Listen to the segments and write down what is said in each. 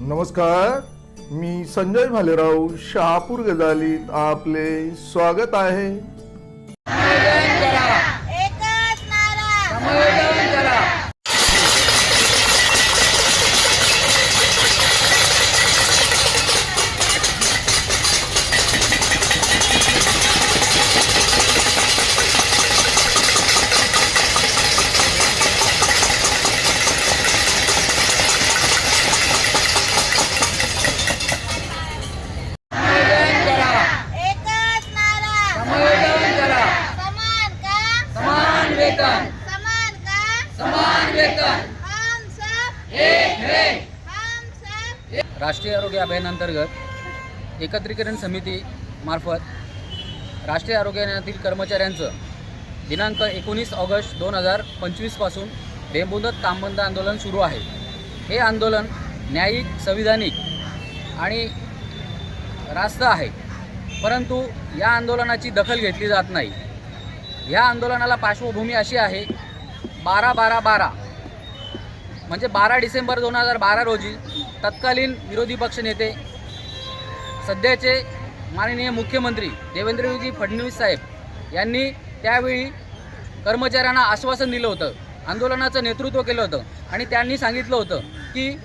नमस्कार मी संजय भालेराव शहापूर गजालीत आपले स्वागत आहे. राष्ट्रीय आरोग्य अभियानांतर्गत एकत्रीकरण समिती मार्फत राष्ट्रीय आरोग्यातील कर्मचाऱ्यांचं दिनांक एकोणीस ऑगस्ट दोन हजार पंचवीसपासून बेमुदत कामबंद आंदोलन सुरू आहे. हे आंदोलन न्यायिक संविधानिक आणि रास्त आहे. परंतु या आंदोलनाची दखल घेतली जात नाही. या आंदोलनाला पार्श्वभूमी अशी आहे बारा बारा बारा म्हणजे बारा डिसेंबर दोन हजार बारा रोजी तत्कालीन विरोधी पक्षनेते सध्याचे माननीय मुख्यमंत्री देवेंद्रजी फडणवीस साहेब यांनी त्यावेळी कर्मचाऱ्यांना आश्वासन दिलं होतं आंदोलनाचं नेतृत्व केलं होतं आणि त्यांनी सांगितलं होतं की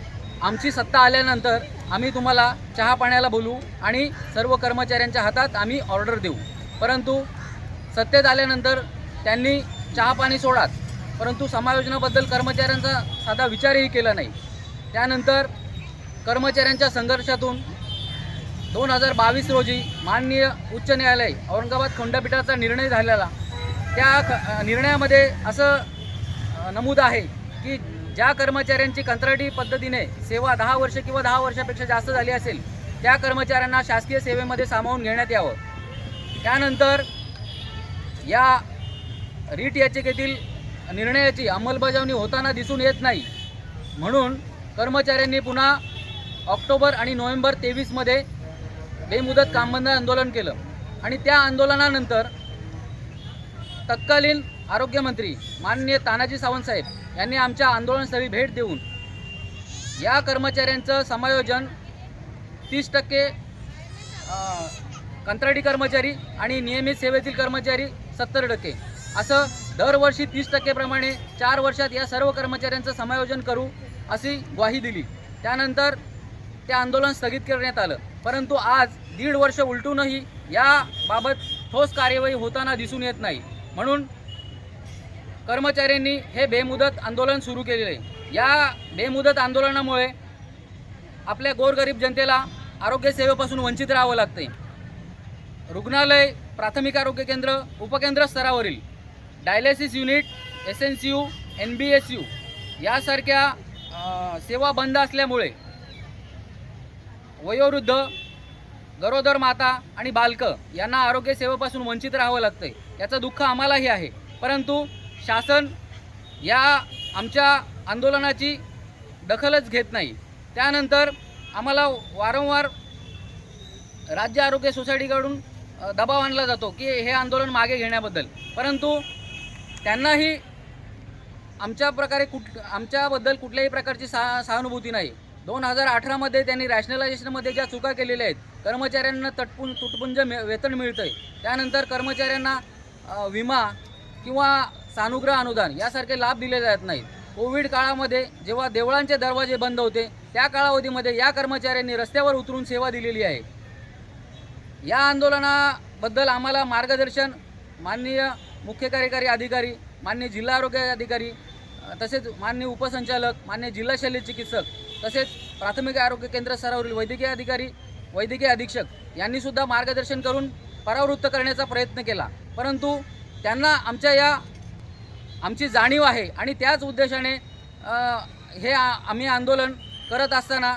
आमची सत्ता आल्यानंतर आम्ही तुम्हाला चहा पाण्याला बोलू आणि सर्व कर्मचाऱ्यांच्या हातात आम्ही ऑर्डर देऊ. परंतु सत्तेत आल्यानंतर त्यांनी चहा पाणी सोडात परंतु समायोजनाबद्दल कर्मचाऱ्यांचा साधा विचारही केला नाही. त्यानंतर कर्मचाऱ्यांच्या संघर्षातून दोन हजार बावीस रोजी माननीय उच्च न्यायालय औरंगाबाद खंडपीठाचा निर्णय झालेला. त्या निर्णयामध्ये असं नमूद आहे की ज्या कर्मचाऱ्यांची कंत्राटी पद्धतीने सेवा दहा वर्ष किंवा दहा वर्षापेक्षा जास्त झाली असेल त्या कर्मचाऱ्यांना शासकीय सेवेमध्ये सामावून घेण्यात यावं. त्यानंतर या रीट याचिकेतील निर्णयाची अंमलबजावणी होताना दिसून येत नाही. म्हणून कर्मचाऱ्यांनी पुन्हा ऑक्टोबर आणि नोव्हेंबर तेवीसमध्ये बेमुदत कामबंद आंदोलन केलं. आणि त्या आंदोलनानंतर तत्कालीन आरोग्यमंत्री माननीय तानाजी सावंत साहेब यांनी आमच्या आंदोलनस्थळी भेट देऊन या कर्मचाऱ्यांचं समायोजन तीस टक्के कंत्राटी कर्मचारी आणि नियमित सेवेतील कर्मचारी सत्तर टक्के असं दरवर्षी तीस टक्केप्रमाणे चार वर्षात या सर्व कर्मचाऱ्यांचं समायोजन करू अशी ग्वाही दिली. त्यानंतर ते आंदोलन स्थगित करण्यात आलं. परंतु आज दीड वर्ष उलटूनही याबाबत ठोस कार्यवाही होताना दिसून येत नाही. म्हणून कर्मचाऱ्यांनी हे बेमुदत आंदोलन सुरू केलेले. आहे या बेमुदत आंदोलनामुळे आपल्या गोरगरीब जनतेला आरोग्यसेवेपासून वंचित राहावं लागते रुग्णालय प्राथमिक आरोग्य केंद्र उपकेंद्र स्तरावरील dialysis unit S N C U N B S U यासारख्या सेवा बंद असल्यामुळे वयोवृद्ध गरोदर माता आणि बालकं यांना आरोग्य सेवेपासून वंचित राहावं आहे याचं दुःख आम्हालाही आहे. परंतु शासन या आमच्या आंदोलनाची दखलच घेत नाही. त्यानंतर आम्हाला वारंवार राज्य आरोग्य सोसायटीकडून दबाव आणला जातो की हे आंदोलन मागे घेण्याबद्दल. परंतु त्यांनाही आमच्या प्रकारे कुठ आमच्याबद्दल कुठल्याही प्रकारची सहा सहानुभूती नाही. दोन हजार अठरामध्ये त्यांनी रॅशनलायझेशनमध्ये ज्या चुका केलेल्या आहेत कर्मचाऱ्यांना तटपुं तुटपुंज मे वेतन मिळतं आहे त्यानंतर कर्मचाऱ्यांना विमा किंवा सानुग्रह अनुदान यासारखे लाभ दिले जात नाहीत. कोविड काळामध्ये जेव्हा देवळांचे दरवाजे बंद होते त्या कालावधीमध्ये या कर्मचाऱ्यांनी रस्त्यावर उतरून सेवा दिलेली आहे. या आंदोलनाबद्दल आम्हाला मार्गदर्शन माननीय मुख्य कार्यकारी अधिकारी मान्य जिल्हा आरोग्य अधिकारी तसेच मान्य उपसंचालक मान्य जिल्हा शल्य चिकित्सक तसेच प्राथमिक आरोग्य केंद्र स्तरावरील वैद्यकीय अधिकारी वैद्यकीय अधीक्षक यांनी सुद्धा मार्गदर्शन करून परावृत्त करण्याचा प्रयत्न केला. परंतु त्यांना आमच्या या आमची जाणीव आहे आणि त्याच उद्देशाने हे आ- आम्ही आंदोलन करत असताना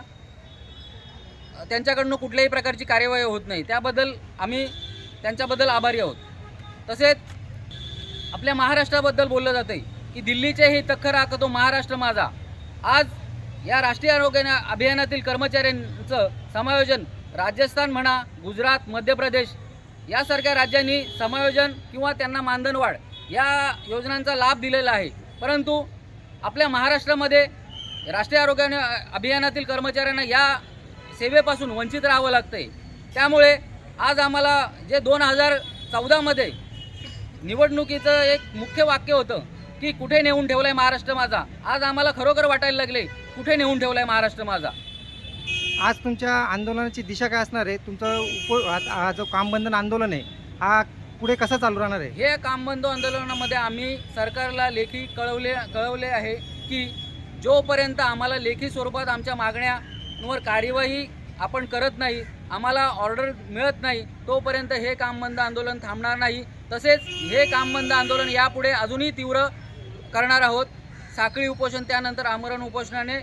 त्यांच्याकडनं कुठल्याही प्रकारची कार्यवाही होत नाही. त्याबद्दल आम्ही त्यांच्याबद्दल आभारी आहोत. तसेच आपल्या महाराष्ट्राबद्दल बोललं जाते की दिल्लीचे हे तखर आखतो महाराष्ट्र माझा. आज या राष्ट्रीय आरोग्य अभियानातील कर्मचाऱ्यांचं समायोजन राजस्थान म्हणा गुजरात मध्य प्रदेश यासारख्या राज्यांनी समायोजन किंवा त्यांना मानधनवाढ या योजनांचा लाभ दिलेला आहे. परंतु आपल्या महाराष्ट्रामध्ये राष्ट्रीय आरोग्य अभियानातील कर्मचाऱ्यांना या सेवेपासून वंचित राहावं लागतंय. त्यामुळे आज आम्हाला जे दोन हजार चौदामध्ये निवडणुकीचं एक मुख्य वाक्य होतं की कुठे नेऊन ठेवलाय महाराष्ट्र माझा? आज आम्हाला खरोखर वाटायला लागले कुठे नेऊन ठेवलाय महाराष्ट्र माझा? आज तुमच्या आंदोलनाची दिशा काय असणार आहे? तुमचं उप हा हा जो कामबंधन आंदोलन आहे हा पुढे कसं चालू राहणार आहे? हे कामबंधू आंदोलनामध्ये आम्ही सरकारला लेखी कळवले कळवले आहे की जोपर्यंत आम्हाला लेखी स्वरूपात आमच्या मागण्यांवर कार्यवाही आपण करत नाही आम्हाला ऑर्डर मिळत नाही तोपर्यंत हे कामबंद आंदोलन थांबणार नाही. तसेच हे कामबंद आंदोलन यापुढे अजूनही तीव्र करणार आहोत. साखळी उपोषण त्यानंतर आमरण उपोषणाने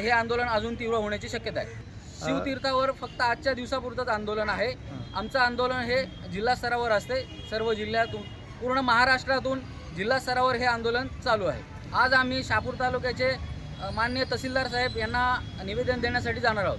हे आंदोलन अजून तीव्र होण्याची शक्यता आहे. शिवतीर्थावर फक्त आजच्या दिवसापुरतंच आंदोलन आहे. आमचं आंदोलन हे जिल्हा स्तरावर असते. सर्व जिल्ह्यातून पूर्ण महाराष्ट्रातून जिल्हा स्तरावर हे आंदोलन चालू आहे. आज आम्ही शहापूर तालुक्याचे अ, माननीय तहसीलदार साहेब यांना निवेदन देण्यासाठी जाणार आहोत.